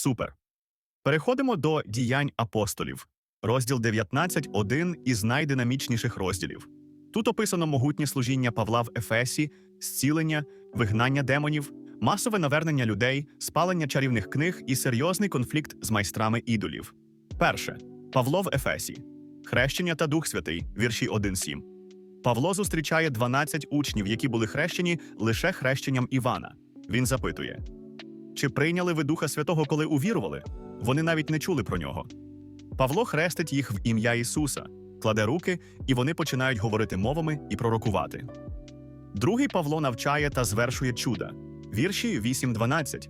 Супер. Переходимо до діянь апостолів. Розділ 19 – один із найдинамічніших розділів. Тут описано могутнє служіння Павла в Ефесі, зцілення, вигнання демонів, масове навернення людей, спалення чарівних книг і серйозний конфлікт з майстрами ідолів. Перше. Павло в Ефесі. Хрещення та Дух Святий, вірші 1-7. Павло зустрічає 12 учнів, які були хрещені лише хрещенням Івана. Він запитує: Чи прийняли ви Духа Святого, коли увірували? Вони навіть не чули про нього. Павло хрестить їх в ім'я Ісуса, кладе руки, і вони починають говорити мовами і пророкувати. Другий Павло навчає та звершує чуда. Вірші 8-12.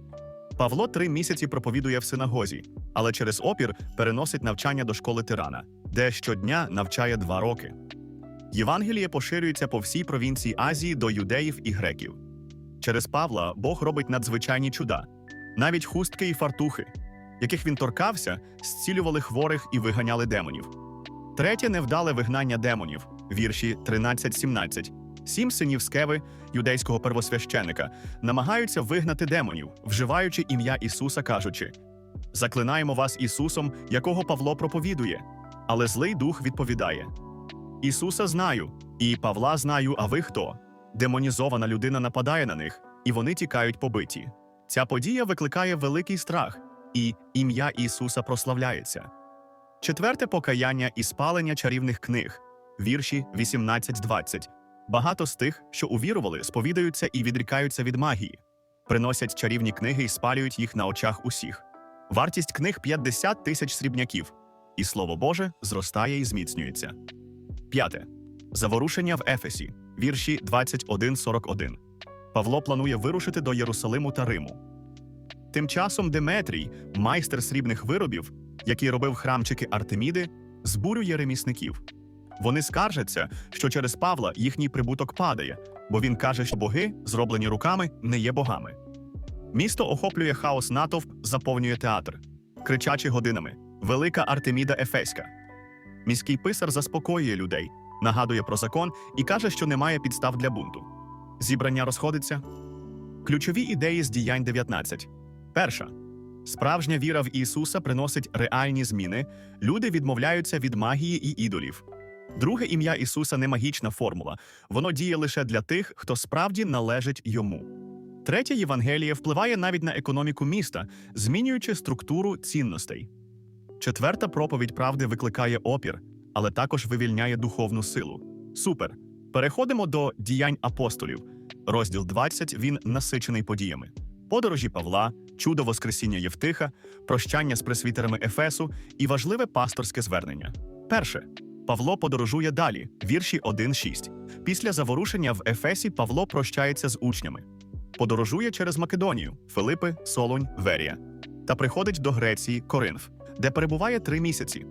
Павло три місяці проповідує в синагозі, але через опір переносить навчання до школи тирана, де щодня навчає два роки. Євангеліє поширюється по всій провінції Азії до юдеїв і греків. Через Павла Бог робить надзвичайні чуда, навіть хустки і фартухи, яких він торкався, зцілювали хворих і виганяли демонів. Третє невдале вигнання демонів, вірші 13-17. Сім синів Скеви, юдейського первосвященика, намагаються вигнати демонів, вживаючи ім'я Ісуса, кажучи: Заклинаємо вас Ісусом, якого Павло проповідує. Але злий дух відповідає: Ісуса знаю, і Павла знаю, а ви хто? Демонізована людина нападає на них, і вони тікають побиті. Ця подія викликає великий страх, і ім'я Ісуса прославляється. Четверте покаяння і спалення чарівних книг, вірші 18-20. Багато з тих, що увірували, сповідаються і відрікаються від магії, приносять чарівні книги і спалюють їх на очах усіх. Вартість книг 50 тисяч срібняків, і слово Боже зростає і зміцнюється. П'яте. Заворушення в Ефесі, вірші 21-41. Павло планує вирушити до Єрусалиму та Риму. Тим часом Деметрій, майстер срібних виробів, який робив храмчики Артеміди, збурює ремісників. Вони скаржаться, що через Павла їхній прибуток падає, бо він каже, що боги, зроблені руками, не є богами. Місто охоплює хаос натовп, заповнює театр, кричачи годинами Велика Артеміда Ефеська. Міський писар заспокоює людей, нагадує про закон і каже, що немає підстав для бунту. Зібрання розходиться. Ключові ідеї з діянь 19. Перша. Справжня віра в Ісуса приносить реальні зміни. Люди відмовляються від магії і ідолів. Друге ім'я Ісуса не магічна формула, воно діє лише для тих, хто справді належить йому. Третє Євангеліє впливає навіть на економіку міста, змінюючи структуру цінностей. Четверта проповідь правди викликає опір, але також вивільняє духовну силу. Супер. Переходимо до діянь апостолів. Розділ 20 він насичений подіями. Подорожі Павла, чудо Воскресіння Євтиха, прощання з пресвітерами Ефесу і важливе пасторське звернення. Перше. Павло подорожує далі, вірші 1-6. Після заворушення в Ефесі Павло прощається з учнями, подорожує через Македонію, Филипи, Солонь, Верія та приходить до Греції, Коринф, де перебуває три місяці.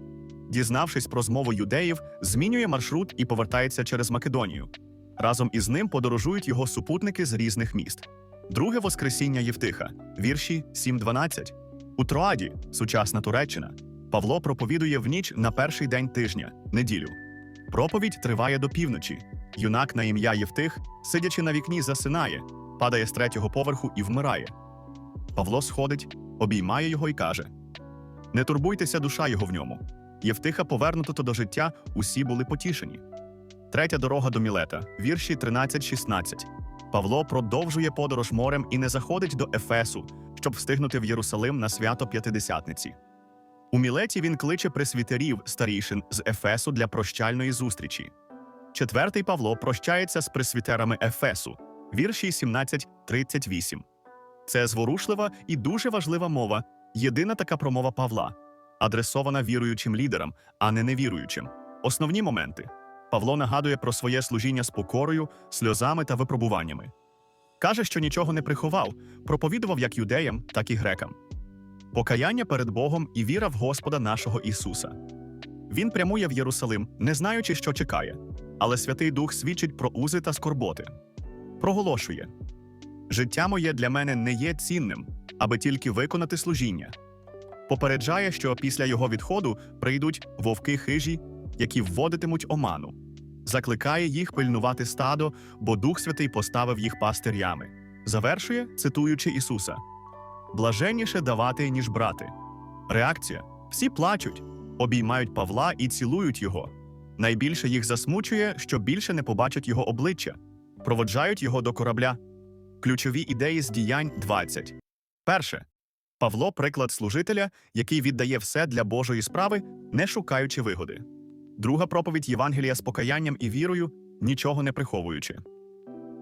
Дізнавшись про змову юдеїв, змінює маршрут і повертається через Македонію. Разом із ним подорожують його супутники з різних міст. Друге Воскресіння Євтиха, вірші 7-12. У Троаді, сучасна Туреччина, Павло проповідує в ніч на перший день тижня, неділю. Проповідь триває до півночі. Юнак на ім'я Євтих, сидячи на вікні, засинає, падає з третього поверху і вмирає. Павло сходить, обіймає його і каже: Не турбуйтеся, душа його в ньому. Євтиха повернуто до життя, усі були потішені. Третя дорога до Мілета, вірші 13-16. Павло продовжує подорож морем і не заходить до Ефесу, щоб встигнути в Єрусалим на свято П'ятидесятниці. У Мілеті він кличе пресвітерів старішин з Ефесу для прощальної зустрічі. Четвертий Павло прощається з пресвітерами Ефесу, вірші 17-38. Це зворушлива і дуже важлива мова, єдина така промова Павла, адресована віруючим лідерам, а не невіруючим. Основні моменти. Павло нагадує про своє служіння з покорою, сльозами та випробуваннями. Каже, що нічого не приховав, проповідував як юдеям, так і грекам. Покаяння перед Богом і віра в Господа нашого Ісуса. Він прямує в Єрусалим, не знаючи, що чекає, але Святий Дух свідчить про узи та скорботи. Проголошує: Життя моє для мене не є цінним, аби тільки виконати служіння. Попереджає, що після його відходу прийдуть вовки хижі, які вводитимуть оману. Закликає їх пильнувати стадо, бо Дух Святий поставив їх пастирями. Завершує, цитуючи Ісуса. блаженніше давати, ніж брати. Реакція: всі плачуть, обіймають Павла і цілують його. Найбільше їх засмучує, що більше не побачать його обличчя, проводжають його до корабля. Ключові ідеї з діянь 20. Перше. Павло приклад служителя, який віддає все для Божої справи, не шукаючи вигоди. Друга проповідь Євангелія з покаянням і вірою, нічого не приховуючи.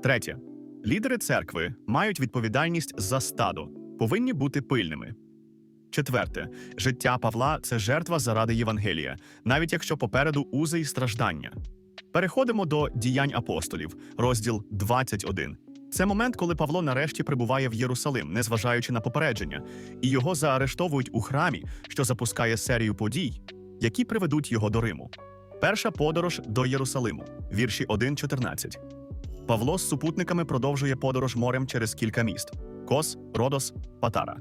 Третє. Лідери церкви мають відповідальність за стадо, повинні бути пильними. Четверте. Життя Павла це жертва заради Євангелія, навіть якщо попереду узи й страждання. Переходимо до діянь апостолів, розділ 21. Це момент, коли Павло нарешті прибуває в Єрусалим, незважаючи на попередження, і його заарештовують у храмі, що запускає серію подій, які приведуть його до Риму. Перша подорож до Єрусалиму, вірші 1.14. Павло з супутниками продовжує подорож морем через кілька міст: Кос, Родос, Патара.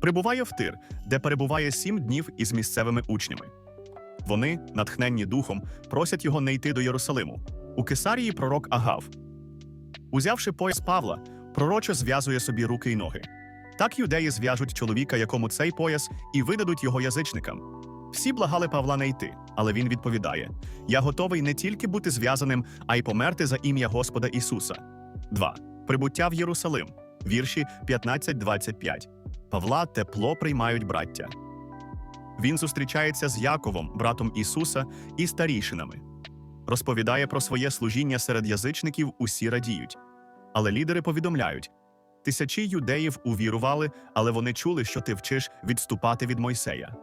Прибуває в Тир, де перебуває сім днів із місцевими учнями. Вони, натхненні духом, просять його не йти до Єрусалиму. У Кесарії пророк Агав. Узявши пояс Павла, пророчо зв'язує собі руки й ноги. Так юдеї зв'яжуть чоловіка, якому цей пояс, і видадуть його язичникам. Всі благали Павла не йти, але він відповідає: Я готовий не тільки бути зв'язаним, а й померти за ім'я Господа Ісуса. 2. Прибуття в Єрусалим. Вірші 15-25. Павла тепло приймають браття. Він зустрічається з Яковом, братом Ісуса, і старійшинами. Розповідає про своє служіння серед язичників, усі радіють. Але лідери повідомляють: тисячі юдеїв увірували, але вони чули, що ти вчиш відступати від Мойсея.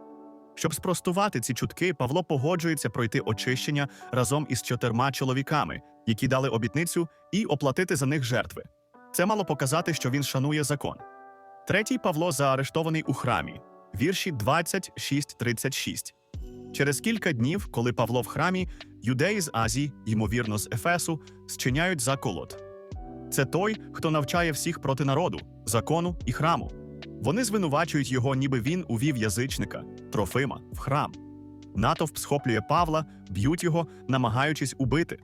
Щоб спростувати ці чутки, Павло погоджується пройти очищення разом із чотирма чоловіками, які дали обітницю, і оплатити за них жертви. Це мало показати, що він шанує закон. Третій Павло заарештований у храмі, вірші 26-36. Через кілька днів, коли Павло в храмі, юдеї з Азії, ймовірно, з Ефесу, зчиняють заколот. Це той, хто навчає всіх проти народу, закону і храму. Вони звинувачують його, ніби він увів язичника, Трофима, в храм. Натовп схоплює Павла, б'ють його, намагаючись убити.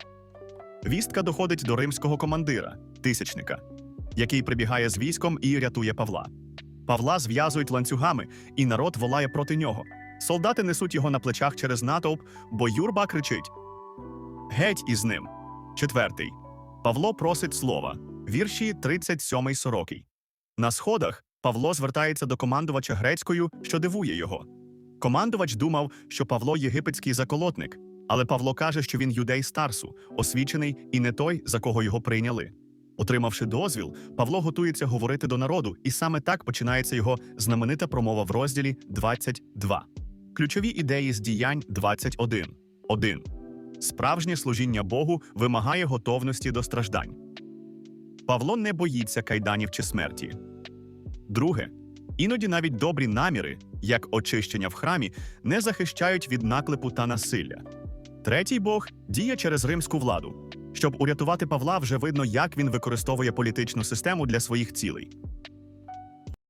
Вістка доходить до римського командира, тисячника, який прибігає з військом і рятує Павла. Павла зв'язують ланцюгами, і народ волає проти нього. Солдати несуть його на плечах через натовп, бо юрба кричить: Геть із ним. Четвертий. Павло просить слова. Вірші 37-40. На сходах Павло звертається до командувача грецькою, що дивує його. Командувач думав, що Павло єгипетський заколотник, але Павло каже, що він юдей Старсу, освічений і не той, за кого його прийняли. Отримавши дозвіл, Павло готується говорити до народу, і саме так починається його знаменита промова в розділі 22. Ключові ідеї з діянь 21. 1. Справжнє служіння Богу вимагає готовності до страждань. Павло не боїться кайданів чи смерті. Друге, іноді навіть добрі наміри, як очищення в храмі, не захищають від наклепу та насилля. Третій Бог діє через римську владу. Щоб урятувати Павла, вже видно, як він використовує політичну систему для своїх цілей.